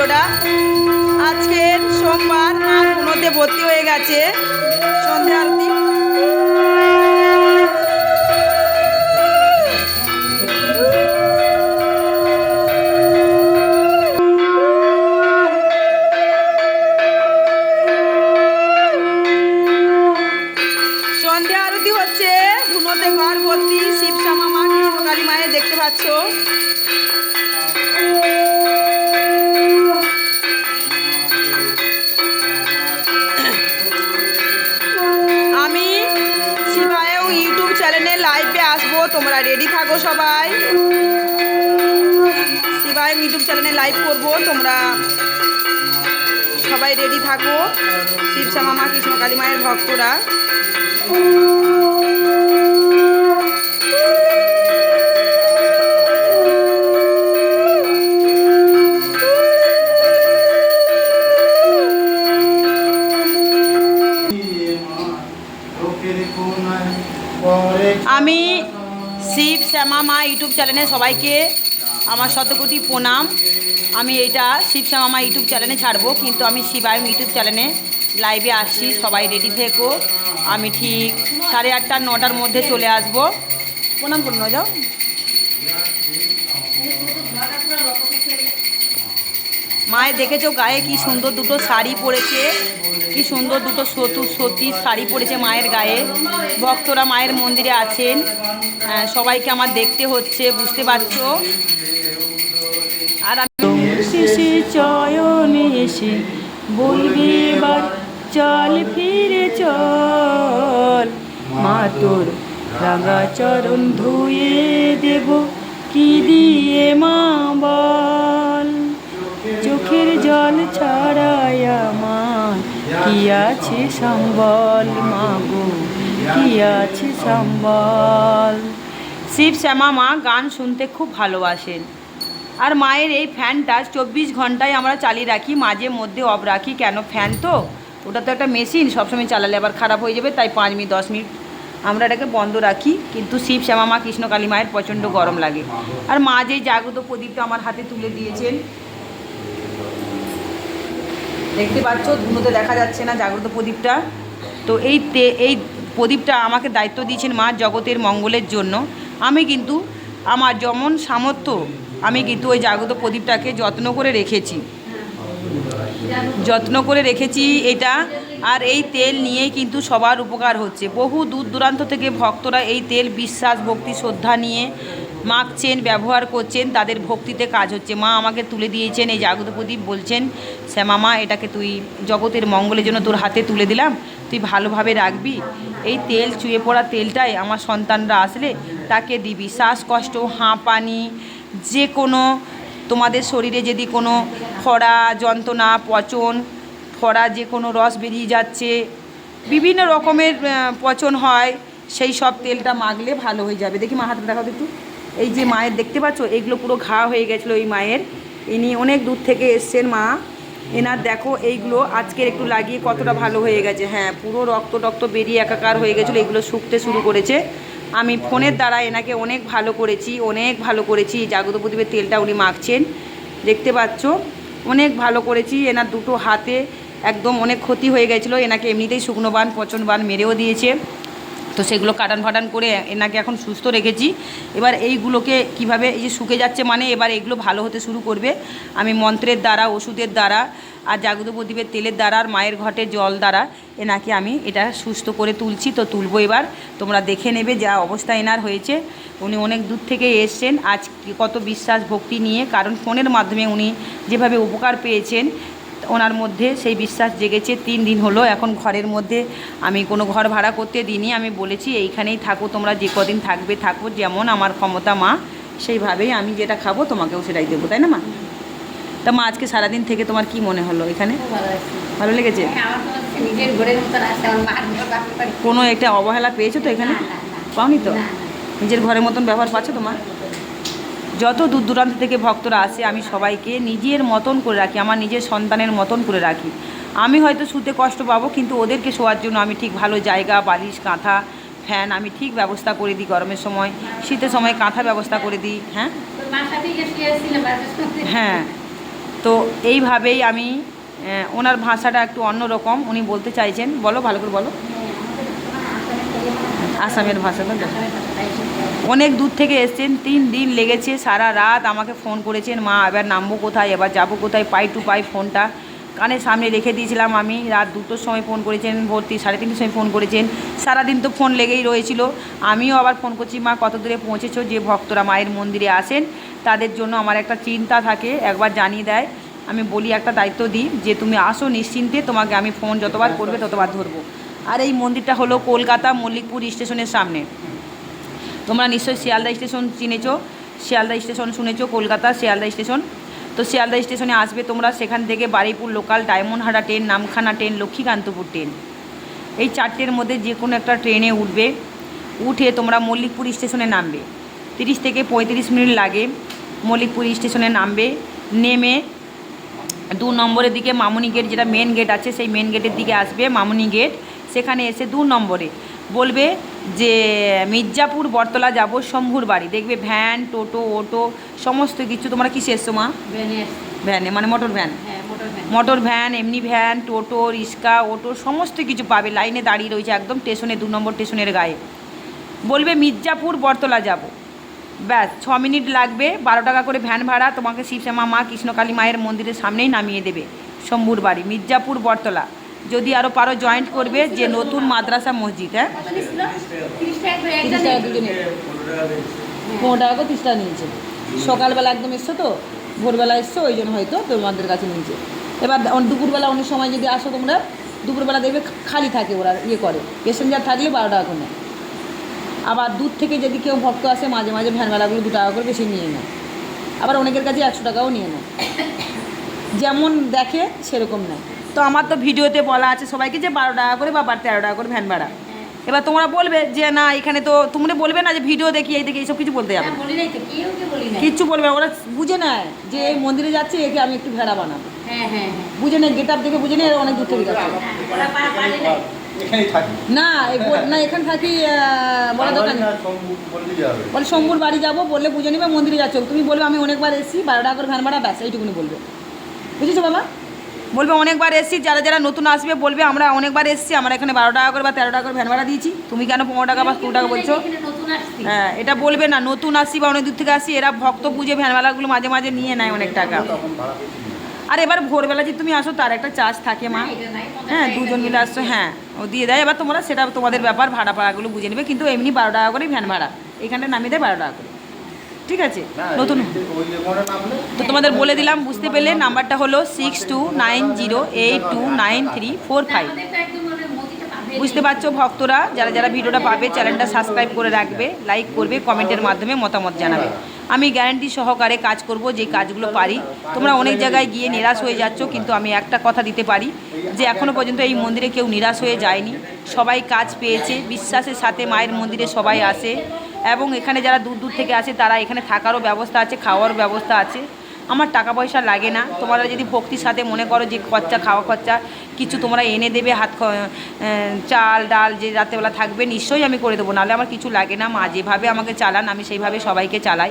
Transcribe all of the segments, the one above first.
ভিডিওটা। আজকের সোমবার মা পুনোতে ভর্তি হয়ে গেছে। শিবায় ইউটিউব চ্যানেলে লাইভ করব, তোমরা সবাই রেডি থাকো। শিব শ্যামা কৃষ্ণ কৃষ্ণকালী মায়ের ভক্তরা। আমি শিব শ্যামা মা ইউটিউব চ্যানেলে সবাইকে আমার শতকোটি প্রণাম। আমি এটা শিব শ্যামা মা ইউটিউব চ্যানেলে ছাড়বো, কিন্তু আমি শিবায়ম ইউটিউব চ্যানেলে লাইভে আসছি। সবাই রেডি থেকো। আমি ঠিক সাড়ে আটটা, নটার মধ্যে চলে আসব। প্রণাম করুন যাও। মায়ের দেখেছ গায়ে কি সুন্দর দুটো শাড়ি পরেছে? কি সুন্দর দুটো সতু সতীর শাড়ি পরেছে মায়ের গায়ে। ভক্তরা মায়ের মন্দিরে আছেন। আহ, সবাইকে আমার দেখতে হচ্ছে বুঝতে পারছ? আর শেষে চয়নে এসে বলবে চল ফিরে চল। মা তোর রাঙা চরণ ধুয়ে দেব। কি দিয়ে মা কি আছে সম্বল মাগো, কি আছে সম্বল? শিব শ্যামা মা গান শুনতে খুব ভালোবাসেন। আর মায়ের এই ফ্যানটা চব্বিশ ঘন্টায় আমরা চালিয়ে রাখি, মাঝে মধ্যে অফ রাখি। কেন ফ্যান তো? ওটা তো একটা মেশিন, সবসময় চালালে আবার খারাপ হয়ে যাবে, তাই পাঁচ মিনিট, দশ মিনিট আমরা এটাকে বন্ধ রাখি। কিন্তু শিব শ্যামা মা কৃষ্ণকালী মায়ের প্রচণ্ড গরম লাগে। আর মা যেই জাগ্রত প্রদীপটা আমার হাতে তুলে দিয়েছেন দেখতে পাচ্ছ, ধুনোতে দেখা যাচ্ছে না জাগ্রত প্রদীপটা। তো এই তে, এই প্রদীপটা আমাকে দায়িত্ব দিয়েছেন মা জগতের মঙ্গলের জন্য। আমি কিন্তু আমার যেমন সামর্থ্য, আমি কিন্তু ওই জাগ্রত প্রদীপটাকে যত্ন করে রেখেছি। যত্ন করে রেখেছি এটা, আর এই তেল নিয়েই কিন্তু সবার উপকার হচ্ছে। বহু দূর দূরান্ত থেকে ভক্তরা এই তেল, বিশ্বাস, ভক্তি, শ্রদ্ধা নিয়ে মাখছেন, ব্যবহার করছেন, তাদের ভক্তিতে কাজ হচ্ছে। মা আমাকে তুলে দিয়েছেন, এই জাগত প্রদীপ বলছেন, শ্যামা মা, এটাকে তুই জগতের মঙ্গলের জন্য তোর হাতে তুলে দিলাম, তুই ভালোভাবে রাখবি। এই তেল, চুয়ে পড়া তেলটাই আমার সন্তানরা আসলে তাকে দিবি। শ্বাসকষ্ট, হাঁপানি, যে কোনো, তোমাদের শরীরে যদি কোনো খরা, যন্ত্রণা, পচন, খরা যে কোনো রস বেরিয়ে যাচ্ছে, বিভিন্ন রকমের পচন হয়, সেই সব তেলটা মাখলে ভালো হয়ে যাবে। দেখি মা হাতে দেখাও একটু। এই যে মায়ের দেখতে পাচ্ছ, এগুলো পুরো ঘা হয়ে গেছিল এই মায়ের। ইনি অনেক দূর থেকে এসছেন মা। এনার দেখো এইগুলো আজকের একটু লাগিয়ে কতটা ভালো হয়ে গেছে। হ্যাঁ পুরো রক্ত টক্ত বেরিয়ে একাকার হয়ে গেছিল, এগুলো শুকতে শুরু করেছে। আমি ফোনের দ্বারা এনাকে অনেক ভালো করেছি, অনেক ভালো করেছি। জাগত প্রদীপের তেলটা উনি মাখছেন। দেখতে পাচ্ছ? অনেক ভালো করেছি। এনার দুটো হাতে একদম অনেক ক্ষতি হয়ে গেছিল। এনাকে এমনিতেই শুকনো বান, পচন বান মেরেও দিয়েছে। তো সেগুলো কাটান ফাটান করে এনাকে এখন সুস্থ রেখেছি। এবার এইগুলোকে কীভাবে এই যে শুকে যাচ্ছে মানে এবার এগুলো ভালো হতে শুরু করবে। আমি মন্ত্রের দ্বারা, ওষুধের দ্বারা, আর জাগত প্রদীপের তেলের দ্বারা, আর মায়ের ঘটে জল দ্বারা এনাকে আমি এটা সুস্থ করে তুলছি। তো তুলবো এবার, তোমরা দেখে নেবে যা অবস্থা এনার হয়েছে। উনি অনেক দূর থেকে এসছেন। আজ কত বিশ্বাস, ভক্তি নিয়ে, কারণ ফোনের মাধ্যমে উনি যেভাবে উপকার পেয়েছেন ওনার মধ্যে সেই বিশ্বাস জেগেছে তিন দিন হলো এখন ঘরের মধ্যে আমি কোনো ঘর ভাড়া করতে দিইনি আমি বলেছি এইখানেই থাকো তোমরা যে কদিন থাকবে থাকো যেমন আমার ক্ষমতা মা সেইভাবেই আমি যেটা খাব তোমাকেও সেটাই দেবো তাই না মা? তা মা আজকে সারাদিন থেকে তোমার কি মনে হলো এখানে? ভালো লেগেছে। হ্যাঁ। কোনো একটা অবহেলা পেয়েছ তো এখানে। পাওনি তো। নিজের ঘরের মতন ব্যবহার পাচ্ছ তোমার? যত দূর দূরান্ত থেকে ভক্তরা আসে আমি সবাইকে নিজের মতন করে রাখি আমার নিজের সন্তানের মতন করে রাখি। আমি হয়তো শুতে কষ্ট পাবো কিন্তু ওদেরকে শোয়ার জন্য আমি ঠিক ভালো জায়গা বালিশ কাঁথা ফ্যান আমি ঠিক ব্যবস্থা করে দিই গরমের সময়। শীতের সময় কাঁথা ব্যবস্থা করে দিই হ্যাঁ। হ্যাঁ তো এইভাবেই আমি ওনার ভাষাটা একটু অন্যরকম। উনি বলতে চাইছেন বলো ভালো করে বলো। আসামের ভাষাটা দেখো। অনেক দূর থেকে এসছেন, তিন দিন লেগেছে, সারা রাত আমাকে ফোন করেছেন, মা, এবার নামবো কোথায়? এবার যাব কোথায়? পাই টু পাই ফোনটা। কানের সামনে রেখে দিয়েছিলাম আমি, রাত দুটোর সময় ফোন করেছেন, ভর্তি সাড়ে তিনটের সময় ফোন করেছেন। সারাদিন তো ফোন লেগেই রয়েছিল। আমিও আবার ফোন করছি, মা, কত দূরে পৌঁছেছো? যে ভক্তরা মায়ের মন্দিরে আসেন, তাদের জন্য আমার একটা চিন্তা থাকে, একবার জানিয়ে দেয়। আমি বলি একটা দায়িত্ব দিই যে, তুমি আসো নিশ্চিন্তে, তোমাকে আমি ফোন যতবার করবে, ততবার ধরবো। আর এই মন্দিরটা হলো কলকাতা মল্লিকপুর স্টেশনের সামনে। তোমরা নিশ্চয়ই শিয়ালদা স্টেশন চিনেছো, শিয়ালদা স্টেশন শুনেছো, কলকাতা শিয়ালদা স্টেশন। তো শিয়ালদা স্টেশনে আসবে তোমরা, সেখান থেকে Baruipur local ডায়মন্ডহাটা train, Namkhana train, Lakshmikantapur train. এই চারটের মধ্যে যে কোনো একটা ট্রেনে উঠবে, উঠে তোমরা মল্লিকপুর স্টেশনে নামবে। তিরিশ থেকে পঁয়ত্রিশ মিনিট লাগে মল্লিকপুর স্টেশনে নামবে। নেমে দু নম্বরের দিকে মামুনি গেট, যেটা মেন গেট আছে, সেই মেন গেটের দিকে আসবে মামুনি গেট। সেখানে এসে দু নম্বরে বলবে যে মির্জাপুর বটতলা যাব শম্ভুর বাড়ি। দেখবে ভ্যান টোটো অটো সমস্ত কিছু। তোমরা কিসে এসছো মা? ভ্যানে মানে মোটর ভ্যান? হ্যাঁ মোটর ভ্যান এমনি ভ্যান টোটো রিক্সা অটো সমস্ত কিছু পাবে। লাইনে দাঁড়িয়ে রয়েছে একদম স্টেশনে দু নম্বর স্টেশনের গায়ে। বলবে মির্জাপুর বটতলা যাব। ব্যাস ছ মিনিট লাগবে। বারো টাকা করে ভ্যান ভাড়া। তোমাকে শিবশ্যামা মা কৃষ্ণকালী মায়ের মন্দিরের সামনেই নামিয়ে দেবে। শম্ভুর বাড়ি মির্জাপুর বটতলা। যদি আরও পারো জয়েন্ট করবে যে নতুন মাদ্রাসা মসজিদ হ্যাঁ? পনেরো টাকা করে টাকা সকালবেলা একদম এসছো তো? ভোরবেলা এসছো, ওই জন্য হয়তো তোমাদের কাছে নিয়েছে। এবার দুপুরবেলা অনেক সময় যদি আসো তোমরা, দুপুরবেলা দেখবে খালি থাকে ওরা ইয়ে করে। প্যাসেঞ্জার থাকলে বারো টাকা করে আবার দূর থেকে যদি কেউ ভক্ত আসে, মাঝে মাঝে ভ্যানওয়ালাগুলো দু টাকা করে বেশি নিয়ে নেয়। আবার অনেকের কাছে একশো টাকাও নিয়ে নেয়। যেমন দেখে, সেরকম নেয়। তো আমার তো ভিডিওতে বলা আছে সবাইকে যে বারো টাকা করে বা তেরো টাকা করে ভ্যান ভাড়া। এবার তোমরা বলবে যে না এখানে তো তোমরা বলবে না যে ভিডিও দেখি এই দেখি এইসব কিছু বলতে যাবে হ্যাঁ, বলি নাই তো, কেউ কে বলি নাই। কিচ্ছু বলবে না, ওরা বুঝে নেয় যে এই মন্দিরে যাচ্ছে একে আমি একটু ভেড়া বানাবো। হ্যাঁ, হ্যাঁ। বুঝে নেয় গেট আপ দেখে বুঝে নেয় অনেক দূর থেকে না না এখান থাকি বলা দোকান শম্ভুর বাড়ি যাব বললে বুঝে নেবে মন্দিরে যাচ্ছ তুমি বলবে আমি অনেকবার এসেছি বারো টাকা করে ভ্যান ভাড়া ব্যাস এইটুকুনি বলবে। বুঝেছ বাবা? বলবে অনেকবার এসেছি যারা যারা নতুন আসবে বলবে আমরা অনেকবার এসেছি আমরা এখানে বারো টাকা করে বা তেরো টাকা করে ভ্যান ভাড়া দিয়েছি। তুমি কেন পনেরো টাকা বা কুড়ি টাকা বলছো। হ্যাঁ এটা বলবে না নতুন আসছি বা অনেক দূর থেকে আসছি এরা ভক্ত বুঝে ভ্যানওয়ালাগুলো মাঝে মাঝে নিয়ে নেয় অনেক টাকা। আর এবার ভোরবেলা যদি তুমি আসো তার একটা চার্জ থাকে মা। হ্যাঁ দুজন মিলে আসছো হ্যাঁ ও দিয়ে দেয় এবার তোমরা সেটা তোমাদের ব্যাপার ভাড়া ভাড়াগুলো বুঝে নেবে কিন্তু এমনি বারো টাকা করেই ভ্যান ভাড়া। এখানে নামিয়ে দেয় বারো টাকা করে। ঠিক আছে? নতুন। তো তোমাদের বলে দিলাম বুঝতে পেলে নাম্বারটা হলো six two nine zero eight two nine three four five. বুঝতে পারছ ভক্তরা যারা যারা ভিডিওটা পাবে চ্যানেলটা সাবস্ক্রাইব করে রাখবে লাইক করবে কমেন্টের মাধ্যমে মতামত জানাবে। আমি গ্যারান্টি সহকারে কাজ করব যে কাজগুলো পারি। তোমরা অনেক জায়গায় গিয়ে নিরাশ হয়ে যাচ্ছ কিন্তু আমি একটা কথা দিতে পারি যে এখনও পর্যন্ত এই মন্দিরে কেউ নিরাশ হয়ে যায়নি। সবাই কাজ পেয়েছে বিশ্বাসের সাথে মায়ের মন্দিরে সবাই আসে। এবং এখানে যারা দূর দূর থেকে আসে, তারা এখানে থাকারও ব্যবস্থা আছে খাওয়ার ব্যবস্থা আছে। আমার টাকা পয়সা লাগে না। তোমরা যদি ভক্তির সাথে মনে করো যে খরচা, খাওয়া খরচা, কিছু তোমরা এনে দেবে, হাত চাল, ডাল যে রাত্রেবেলা থাকবে, নিশ্চয়ই আমি করে দেবো। নাহলে আমার কিছু লাগে না। মা যেভাবে আমাকে চালান, আমি সেইভাবে সবাইকে চালাই।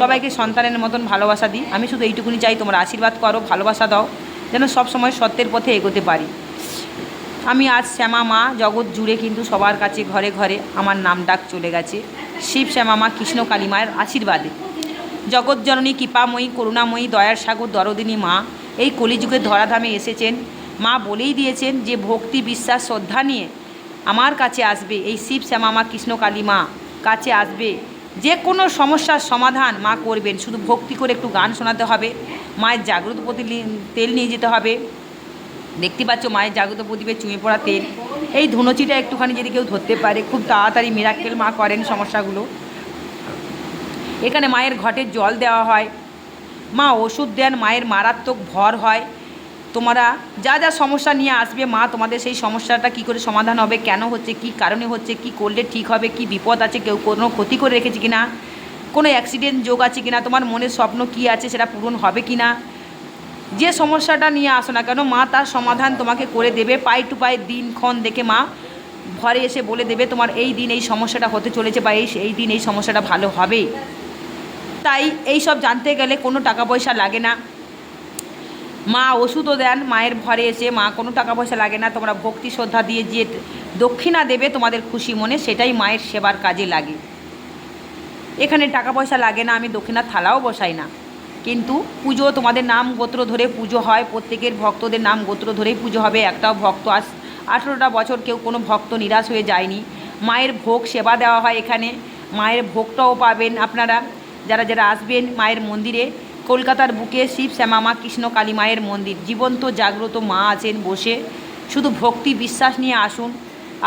সবাইকে সন্তানের মতন ভালোবাসা দিই। আমি শুধু এইটুকুনি চাই, তোমরা আশীর্বাদ করো, ভালোবাসা দাও, যেন সব সময় সত্যের পথে এগোতে পারি। আমি আজ শ্যামা মা, জগৎ জুড়ে কিন্তু সবার কাছে ঘরে ঘরে আমার নাম ডাক চলে গেছে। শিব শ্যামা, মা কৃষ্ণ, কালী মায়ের আশীর্বাদে। জগৎজননী কৃপাময়ী, করুণাময়ী, দয়ার সাগর, দরদিনী মা এই কলিযুগের ধরাধামে এসেছেন। মা বলেই দিয়েছেন যে, ভক্তি, বিশ্বাস, শ্রদ্ধা নিয়ে আমার কাছে আসবে এই শিব শ্যামা, মা কৃষ্ণ, কালী মা কাছে আসবে। যে কোনো সমস্যার সমাধান মা করবেন। শুধু ভক্তি করে একটু গান শোনাতে হবে, মায়ের জাগ্রত প্রতি তেল নিয়ে যেতে হবে। দেখতে পাচ্ছ মায়ের জাগ্রত প্রদীপে চুঁয়ে পড়া তেল। এই ধুনুচিটা একটুখানি যদি কেউ ধরতে পারে, খুব তাড়াতাড়ি মিরাক্কেল মা করেন সমস্যাগুলো। এখানে মায়ের ঘটে জল দেওয়া হয়। মা ওষুধ দেন, মায়ের মারাত্মক ভর হয়। তোমরা যা যা সমস্যা নিয়ে আসবে, মা তোমাদের সেই সমস্যাটা কি করে সমাধান হবে, কেন হচ্ছে, কি কারণে হচ্ছে, কি করলে ঠিক হবে, কি বিপদ আছে, কেউ কোনো ক্ষতি করে রেখেছে কিনা, কোনো অ্যাক্সিডেন্ট যোগ আছে কিনা, তোমার মনের স্বপ্ন কি আছে, সেটা পূরণ হবে কিনা যে সমস্যাটা নিয়ে আসো না কেন, মা তার সমাধান তোমাকে করে দেবে। পাই টু পাই দিনক্ষণ দেখে মা ঘরে এসে বলে দেবে তোমার এই দিন এই সমস্যাটা হতে চলেছে বা এই এই দিন এই সমস্যাটা ভালো হবে। তাই এই সব জানতে গেলে কোনো টাকা পয়সা লাগে না। মা ওষুধও দেন, মায়ের ঘরে এসে মা কোনো টাকা পয়সা লাগে না, তোমরা ভক্তি শ্রদ্ধা দিয়ে যে দক্ষিণা দেবে তোমাদের খুশি মনে, সেটাই মায়ের সেবার কাজে লাগে। এখানে টাকা পয়সা লাগে না, আমি দক্ষিণার থালাও বসাই না। কিন্তু পুজো তোমাদের নাম গোত্র ধরে পুজো হয়, প্রত্যেকের ভক্তদের নাম গোত্র ধরেই পুজো হবে, একটাও ভক্ত আস, আঠেরোটা বছর কেউ কোনো ভক্ত নিরাশ হয়ে যায়নি। মায়ের ভোগ সেবা দেওয়া হয় এখানে, মায়ের ভোগটাও পাবেন আপনারা, যারা যারা আসবেন মায়ের মন্দিরে, কলকাতার বুকে শিব শ্যামামা, কৃষ্ণ কালী মায়ের মন্দির, জীবন্ত জাগ্রত মা আছেন বসে, শুধু ভক্তি বিশ্বাস নিয়ে আসুন,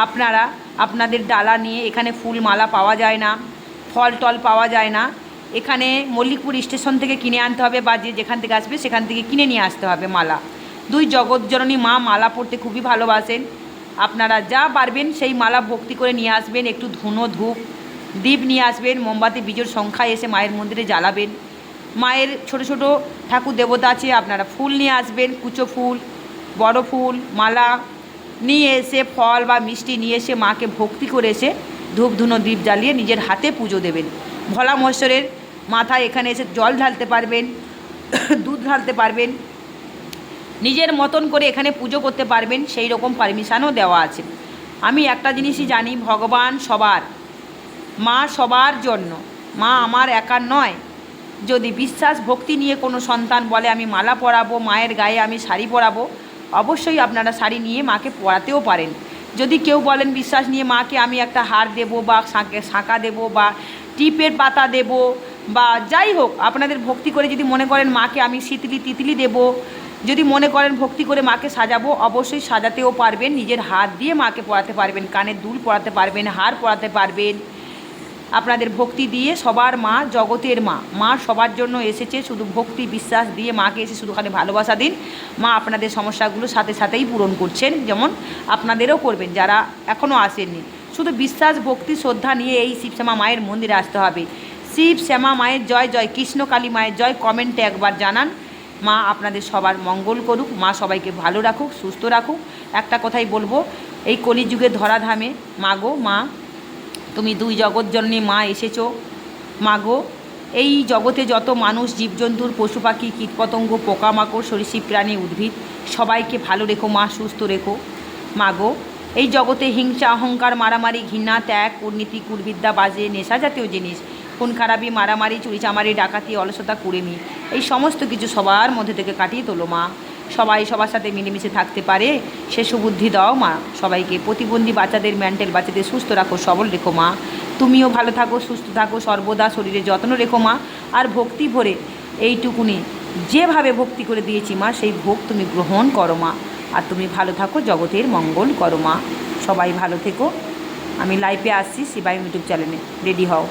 আপনারা, আপনাদের ডালা নিয়ে এখানে ফুল মালা পাওয়া যায় না, ফল টল পাওয়া যায় না এখানে মল্লিকপুর স্টেশন থেকে কিনে আনতে হবে বা যে যেখান থেকে আসবে সেখান থেকে কিনে নিয়ে আসতে হবে মালা। দুই জগৎজননী মা মালা পরতে খুবই ভালোবাসেন। আপনারা যা পারবেন সেই মালা ভক্তি করে নিয়ে আসবেন, একটু ধুনো ধূপ, দীপ নিয়ে আসবেন, মোমবাতি বীজের সংখ্যায় এসে মায়ের মন্দিরে জ্বালাবেন। মায়ের ছোট ছোট ঠাকুর দেবতা আছে, আপনারা ফুল নিয়ে আসবেন, কুচো ফুল, বড় ফুল, মালা নিয়ে এসে ফল বা মিষ্টি নিয়ে এসে মাকে ভক্তি করে এসে ধূপ ধুনো দ্বীপ জ্বালিয়ে নিজের হাতে পুজো দেবেন। ভোলা মহেশ্বরের মাথায় এখানে এসে জল ঢালতে পারবেন, দুধ ঢালতে পারবেন, নিজের মতন করে এখানে পুজো করতে পারবেন, সেই রকম পারমিশানও দেওয়া আছে। আমি একটা জিনিসই জানি, ভগবান সবার, মা সবার জন্য, মা আমার একার নয়। যদি বিশ্বাস ভক্তি নিয়ে কোনো সন্তান বলে, আমি মালা পরাবো, মায়ের গায়ে আমি শাড়ি পরাবো, অবশ্যই আপনারা শাড়ি নিয়ে মাকে পরাতেও পারেন। যদি কেউ বলেন, বিশ্বাস নিয়ে মাকে আমি একটা হার দেব বা শাঁকে শাঁকা দেব বা টিপের পাতা দেব বা যাই হোক, আপনাদের ভক্তি করে যদি মনে করেন মাকে আমি শীতলি তিতলি দেব, যদি মনে করেন ভক্তি করে মাকে সাজাবো, অবশ্যই সাজাতেও পারবেন, নিজের হাত দিয়ে মাকে পড়াতে পারবেন কানের দুল পড়াতে পারবেন, হার পড়াতে পারবেন। আপনাদের ভক্তি দিয়ে সবার মা জগতের মা মা সবার জন্য এসেছে, শুধু ভক্তি বিশ্বাস দিয়ে মাকে এসে শুধুখানি ভালোবাসা দিন। মা আপনাদের সমস্যাগুলো সাথে সাথেই পূরণ করছেন, যেমন আপনাদেরও করবেন, যারা এখনও আসেননি। শুধু বিশ্বাস, ভক্তি, শ্রদ্ধা নিয়ে এই শিবশ্যামা মায়ের মন্দিরে আসতে হবে। শিব শ্যামা মায়ের জয় জয়। কৃষ্ণ কালী মায়ের জয় কমেন্টে একবার জানান। মা আপনাদের সবার মঙ্গল করুক, মা সবাইকে ভালো রাখুক, সুস্থ রাখুক। একটা কথাই বলব, এই কলিযুগের ধরাধামে, মা গো, মা, তুমি দুই জগৎ জগৎজননী মা এসেছ। মাগো এই জগতে যত মানুষ জীবজন্তুর পশু পাখি, কীটপতঙ্গ, পোকামাকড়, সরীসৃপ, প্রাণী, উদ্ভিদ, সবাইকে ভালো রেখো, মা, সুস্থ রেখো। মাগো এই জগতে হিংসা, অহংকার, মারামারি, ঘৃণা, ত্যাগ, কূটনীতি কুরবিদ্যা বাজে, নেশা জাতীয় জিনিস, খুন, খারাপি, মারামারি চুরিচামারি ডাকাতি, অলসতা, কুড়েমি, এই সমস্ত কিছু সবার মধ্যে থেকে কাটিয়ে তোলো, মা। সবাই সবার সাথে মিলেমিশে থাকতে পারে, সে সুবুদ্ধি দাও, মা। সবাইকে প্রতিবন্ধী বাচ্চাদের মেন্টাল বাচ্চাদের সুস্থ রাখো, সবল রেখো, মা। তুমিও ভালো থাকো, সুস্থ থাকো, সর্বদা শরীরে যত্ন রেখো, মা। আর ভক্তি ভরে এইটুকুনি যেভাবে ভক্তি করে দিয়েছি, মা, সেই ভোগ তুমি গ্রহণ করো, মা। আর তুমি ভালো থাকো, জগতের মঙ্গল করো মা। সবাই ভালো থেকো। আমি লাইভে আসছি সিবাই ইউটিউব চ্যানেলে রেডি হও।